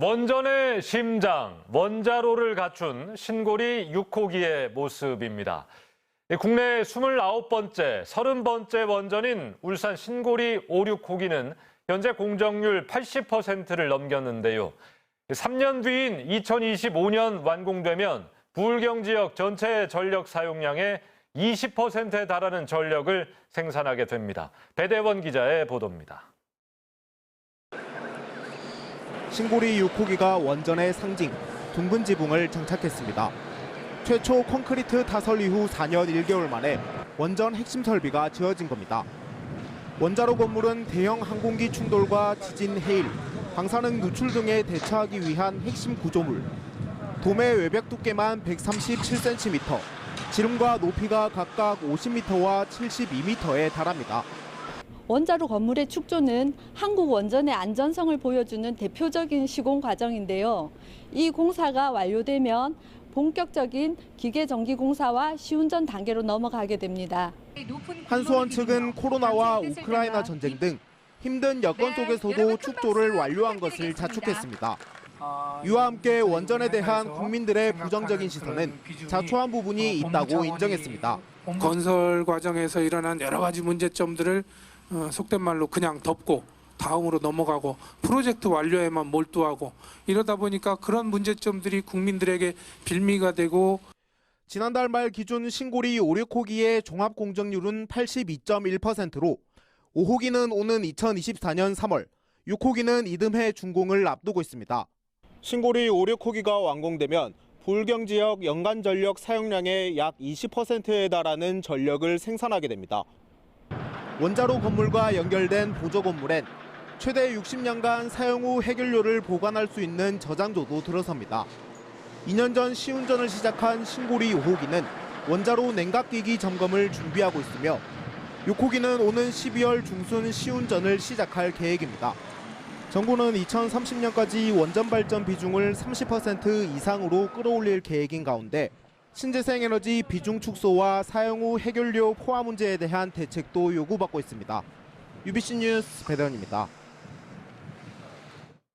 원전의 심장, 원자로를 갖춘 신고리 6호기의 모습입니다. 국내 29번째, 30번째 원전인 울산 신고리 5, 6호기는 현재 공정률 80%를 넘겼는데요. 3년 뒤인 2025년 완공되면 부울경 지역 전체 전력 사용량의 20%에 달하는 전력을 생산하게 됩니다. 배대원 기자의 보도입니다. 신고리 6호기가 원전의 상징, 둥근 지붕을 장착했습니다. 최초 콘크리트 타설 이후 4년 1개월 만에 원전 핵심 설비가 지어진 겁니다. 원자로 건물은 대형 항공기 충돌과 지진, 해일, 방사능 누출 등에 대처하기 위한 핵심 구조물. 도매 외벽 두께만 137cm, 지름과 높이가 각각 50m와 72m에 달합니다. 원자로 건물의 축조는 한국 원전의 안전성을 보여주는 대표적인 시공 과정인데요. 이 공사가 완료되면 본격적인 기계 전기 공사와 시운전 단계로 넘어가게 됩니다. 한수원 측은 코로나와 우크라이나 전쟁 등 힘든 여건 속에서도 축조를 완료한 것을 자축했습니다. 이와 함께 원전에 대한 국민들의 부정적인 시선은 자초한 부분이 있다고 인정했습니다. 건설 과정에서 일어난 여러 가지 문제점들을 어, 속된 말로 그냥 덮고 다음으로 넘어가고 프로젝트 완료에만 몰두하고 이러다 보니까 그런 문제점들이 국민들에게 빌미가 되고 지난달 말 기준 신고리 5, 6호기의 종합 공정률은 82.1%로 5호기는 오는 2024년 3월, 6호기는 이듬해 준공을 앞두고 있습니다. 신고리 5, 6호기가 완공되면 불경 지역 연간 전력 사용량의 약 20%에 달하는 전력을 생산하게 됩니다. 원자로 건물과 연결된 보조 건물엔 최대 60년간 사용 후 해결료를 보관할 수 있는 저장조도 들어섭니다. 2년 전 시운전을 시작한 신고리 5호기는 원자로 냉각기기 점검을 준비하고 있으며 6호기는 오는 12월 중순 시운전을 시작할 계획입니다. 정부는 2030년까지 원전 발전 비중을 30% 이상으로 끌어올릴 계획인 가운데 신재생 에너지 비중 축소와 사용 후 해결료 포화 문제에 대한 대책도 요구받고 있습니다. UBC 뉴스 배대원입니다.